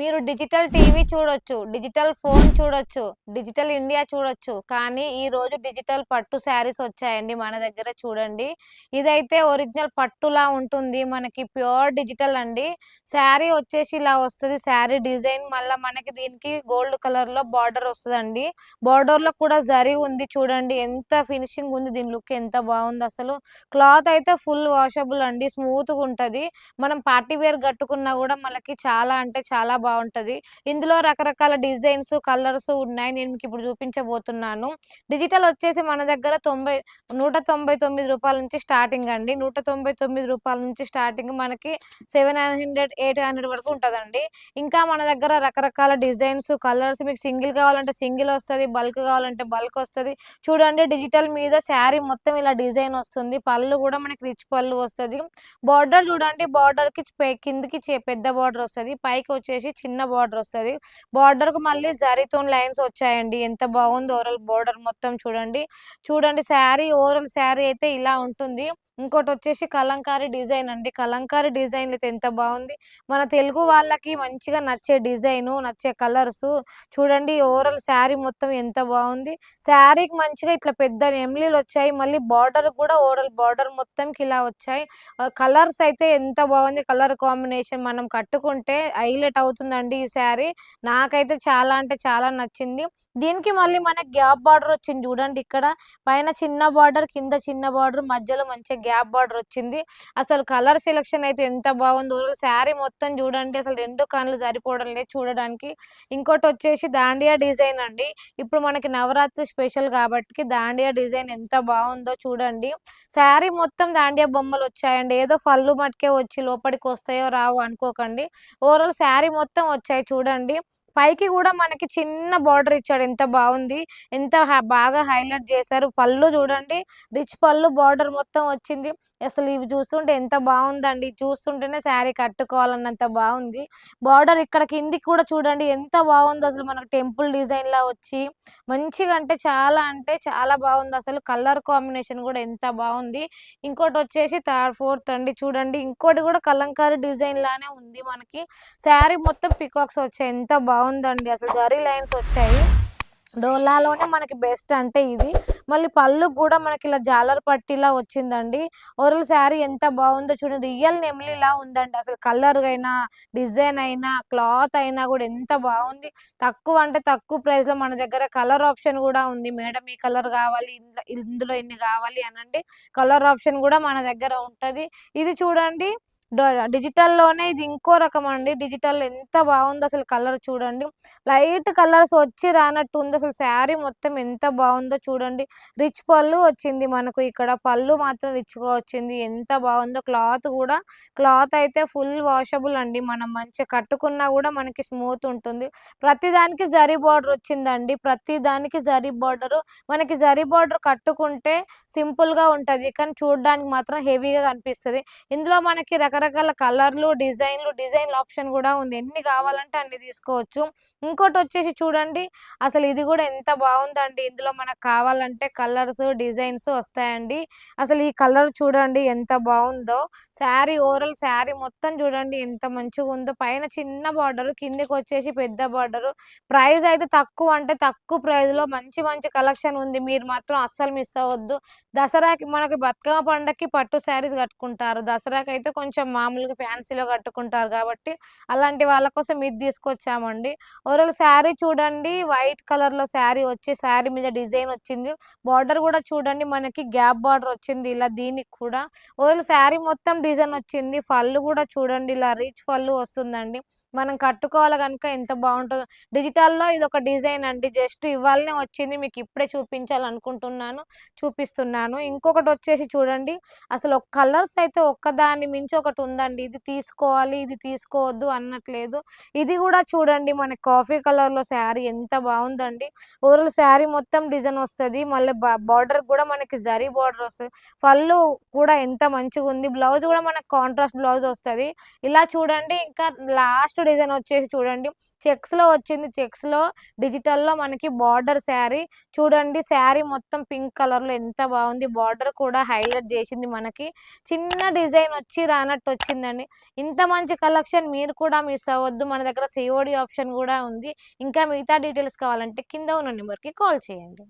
మీరు digital TV చూడొచ్చు digital phone చూడొచ్చు డిజిటల్ ఇండియా చూడొచ్చు. కానీ ఈ రోజు డిజిటల్ పట్టు శారీస్ వచ్చాయండి మన దగ్గర చూడండి. ఇదైతే ఒరిజినల్ పట్టులా ఉంటుంది. మనకి ప్యూర్ డిజిటల్ అండి. శారీ వచ్చేసి ఇలా వస్తుంది. శారీ డిజైన్ మళ్ళీ మనకి దీనికి గోల్డ్ కలర్లో బార్డర్ వస్తుందండి. బార్డర్లో కూడా జరి ఉంది చూడండి. ఎంత ఫినిషింగ్ ఉంది దీని లుక్ ఎంత బాగుంది అసలు. క్లాత్ అయితే ఫుల్ వాషబుల్ అండి. స్మూత్గా ఉంటది. మనం పార్టీ వేర్ కట్టుకున్నా కూడా మనకి చాలా అంటే చాలా బాగుంటది ఇందులో రకరకాల డిజైన్స్ కలర్స్ ఉన్నాయి. నేను మీకు ఇప్పుడు చూపించబోతున్నాను. డిజిటల్ వచ్చేసి మన దగ్గర తొంభై నూట తొంభై తొమ్మిది రూపాయల నుంచి స్టార్టింగ్ అండి. నూట తొంభై తొమ్మిది రూపాయల నుంచి స్టార్టింగ్ మనకి సెవెన్ హండ్రెడ్ ఎయిట్ హండ్రెడ్ వరకు ఉంటుందండి. ఇంకా మన దగ్గర రకరకాల డిజైన్స్ కలర్స్ మీకు సింగిల్ కావాలంటే సింగిల్ వస్తుంది బల్క్ కావాలంటే బల్క్ వస్తుంది. చూడండి డిజిటల్ మీద శారీ మొత్తం ఇలా డిజైన్ వస్తుంది. పళ్ళు కూడా మనకి రిచ్ పళ్ళు వస్తుంది. బార్డర్ చూడండి బార్డర్కి కి పెద్ద బార్డర్ వస్తుంది. పైకి వచ్చేసి చిన్న బార్డర్ వస్తుంది. బార్డర్కు మళ్ళీ జరీతో లైన్స్ వచ్చాయండి. ఎంత బాగుంది ఓవరాల్ బార్డర్ మొత్తం చూడండి. చూడండి శారీ ఓవరాల్ శారీ అయితే ఇలా ఉంటుంది. ఇంకోటి వచ్చేసి కలంకారీ డిజైన్ అండి. కలంకారీ డిజైన్ అయితే ఎంత బాగుంది మన తెలుగు వాళ్ళకి మంచిగా నచ్చే డిజైన్ నచ్చే కలర్స్ చూడండి ఓవరాల్ శారీ మొత్తం ఎంత బాగుంది శారీకి మంచిగా ఇట్లా పెద్ద ఎమ్లీలు వచ్చాయి. మళ్ళీ బార్డర్ కూడా ఓవరాల్ బార్డర్ మొత్తంకి ఇలా వచ్చాయి. కలర్స్ అయితే ఎంత బాగుంది కలర్ కాంబినేషన్ మనం కట్టుకుంటే హైలైట్ అవుతుందండి ఈ శారీ. నాకైతే చాలా అంటే చాలా నచ్చింది. దీనికి మళ్ళీ మనకి గ్యాప్ బార్డర్ వచ్చింది చూడండి ఇక్కడ. పైన చిన్న బార్డర్ కింద చిన్న బార్డర్ మధ్యలో మంచిగా గ్యాప్ బార్డర్ వచ్చింది. అసలు కలర్ సెలెక్షన్ అయితే ఎంత బాగుందో శారీ మొత్తం చూడండి అసలు రెండు కళ్ళు సరిపోవడం లేదు చూడడానికి. ఇంకోటి వచ్చేసి దాండియా డిజైన్ అండి. ఇప్పుడు మనకి నవరాత్రి స్పెషల్ కాబట్టి దాండియా డిజైన్ ఎంత బాగుందో చూడండి. శారీ మొత్తం దాండియా బొమ్మలు వచ్చాయండి. ఏదో పళ్ళు మట్టుకే వచ్చి లోపలికి వస్తాయో రావు అనుకోకండి. ఓవరాల్ శారీ మొత్తం వచ్చాయి చూడండి. పైకి కూడా మనకి చిన్న బార్డర్ ఇచ్చాడు. ఎంత బాగుంది. ఎంత బాగా హైలైట్ చేశారు. పళ్ళు చూడండి. రిచ్ పళ్ళు బార్డర్ మొత్తం వచ్చింది. అసలు ఇవి చూస్తుంటే ఎంత బాగుందండి. చూస్తుంటేనే శారీ కట్టుకోవాలన్నంత బాగుంది. బార్డర్ ఇక్కడ కిందికి కూడా చూడండి. ఎంత బాగుంది అసలు మనకు టెంపుల్ డిజైన్ లా వచ్చి. మంచిగా అంటే చాలా అంటే చాలా బాగుంది. అసలు కలర్ కాంబినేషన్ కూడా ఎంత బాగుంది. ఇంకోటి వచ్చేసి థర్డ్ ఫోర్త్ అండి. చూడండి. ఇంకోటి కూడా కలంకారీ డిజైన్ లానే ఉంది మనకి. శారీ మొత్తం పికాక్స్ వచ్చాయి. ఎంత బాగుంది. బాగుందండి. అసలు జరీ లైన్స్ వచ్చాయి. డోలాలోనే మనకి బెస్ట్ అంటే ఇది. మళ్ళీ పళ్ళు కూడా మనకి ఇలా జాలర్ పట్టిలా వచ్చిందండి. ఓరల్ శారీ ఎంత బాగుందో చూడండి. రియల్ నెమ్లీలా ఉందండి. అసలు కలర్ అయినా డిజైన్ అయినా క్లాత్ అయినా కూడా ఎంత బాగుంది. తక్కువ అంటే తక్కువ ప్రైస్లో మన దగ్గర కలర్ ఆప్షన్ కూడా ఉంది. మేడం ఈ కలర్ కావాలి ఇందులో ఇన్ని కావాలి అనండి. కలర్ ఆప్షన్ కూడా మన దగ్గర ఉంటుంది. ఇది చూడండి. డిజిటల్లోనే ఇది ఇంకో రకం అండి డిజిటల్ ఎంత బాగుంది అసలు కలర్ చూడండి. లైట్ కలర్స్ వచ్చి రానట్టు ఉంది. అసలు శారీ మొత్తం ఎంత బాగుందో చూడండి. రిచ్ పళ్ళు వచ్చింది మనకు ఇక్కడ. పళ్ళు మాత్రం రిచ్గా వచ్చింది. ఎంత బాగుందో క్లాత్ కూడా. క్లాత్ అయితే ఫుల్ వాషబుల్ అండి. మనం మంచిగా కట్టుకున్నా కూడా మనకి స్మూత్ ఉంటుంది. ప్రతి దానికి జరీ బార్డర్ వచ్చిందండి. ప్రతి దానికి జరీ బార్డర్. మనకి జరీ బార్డర్ కట్టుకుంటే సింపుల్గా ఉంటది. కానీ చూడడానికి మాత్రం హెవీగా కనిపిస్తది. ఇందులో మనకి రకరకాల కలర్లు డిజైన్లు డిజైన్ ఆప్షన్ కూడా ఉంది. ఎన్ని కావాలంటే అన్ని తీసుకోవచ్చు. ఇంకోటి వచ్చేసి చూడండి. అసలు ఇది కూడా ఎంత బాగుందండి. ఇందులో మనకు కావాలంటే కలర్స్ డిజైన్స్ వస్తాయండి. అసలు ఈ కలర్ చూడండి ఎంత బాగుందో. శారీ ఓవరాల్ శారీ మొత్తం చూడండి ఎంత మంచిగా ఉందో. పైన చిన్న బార్డర్ కిందికి వచ్చేసి పెద్ద బార్డర్. ప్రైస్ అయితే తక్కువ అంటే తక్కువ ప్రైస్లో మంచి మంచి కలెక్షన్ ఉంది. మీరు మాత్రం అస్సలు మిస్ అవ్వద్దు. దసరాకి మనకి బతుకమ్మ పండగకి పట్టు శారీస్ కట్టుకుంటారు. దసరాకి అయితే కొంచెం మామూలుగా ఫ్యాన్సీలో కట్టుకుంటారు కాబట్టి అలాంటి వాళ్ళ కోసం ఇది తీసుకొచ్చామండి. ఓవరాల్ శారీ చూడండి వైట్ కలర్లో శారీ వచ్చి శారీ మీద డిజైన్ వచ్చింది. బార్డర్ కూడా చూడండి మనకి గ్యాప్ బార్డర్ వచ్చింది ఇలా దీనికి కూడా. ఓవరాల్ శారీ మొత్తం డిజైన్ వచ్చింది. ఫళ్ళు కూడా చూడండి ఇలా రిచ్ ఫళ్ళు వస్తుందండి. మనం కట్టుకోవాలి కనుక ఎంత బాగుంటుందో. డిజిటల్లో ఇది ఒక డిజైన్ అండి. జస్ట్ ఇవాళనే వచ్చింది. మీకు ఇప్పుడే చూపించాలనుకుంటున్నాను చూపిస్తున్నాను. ఇంకొకటి వచ్చేసి చూడండి. అసలు కలర్స్ అయితే ఒక్కదాని మించి ఒకటి ఉందండి. ఇది తీసుకోవాలి ఇది తీసుకోవద్దు అన్నట్లేదు. ఇది కూడా చూడండి. మన కాఫీ కలర్లో శారీ ఎంత బాగుందండి. ఓవరాల్ శారీ మొత్తం డిజైన్ వస్తది. మళ్ళీ బార్డర్ కూడా మనకి జరీ బార్డర్ వస్తుంది. పళ్ళు కూడా ఎంత మంచిగా ఉంది బ్లౌజ్ కూడా మనకి కాంట్రాస్ట్ బ్లౌజ్ వస్తది. ఇలా చూడండి. ఇంకా లాస్ట్ డిజైన్ వచ్చేసి చూడండి. చెక్స్లో వచ్చింది. చెక్స్లో డిజిటల్లో మనకి బార్డర్ శారీ. చూడండి. శారీ మొత్తం పింక్ కలర్లో ఎంత బాగుంది. బార్డర్ కూడా హైలైట్ చేసింది మనకి. చిన్న డిజైన్ వచ్చి రానట్టు వచ్చిందండి. ఇంత మంచి కలెక్షన్ మీరు కూడా మిస్ అవ్వద్దు. మన దగ్గర సిఓడి ఆప్షన్ కూడా ఉంది. ఇంకా మిగతా డీటెయిల్స్ కావాలంటే కింద ఉన్న నెంబర్కి కాల్ చేయండి.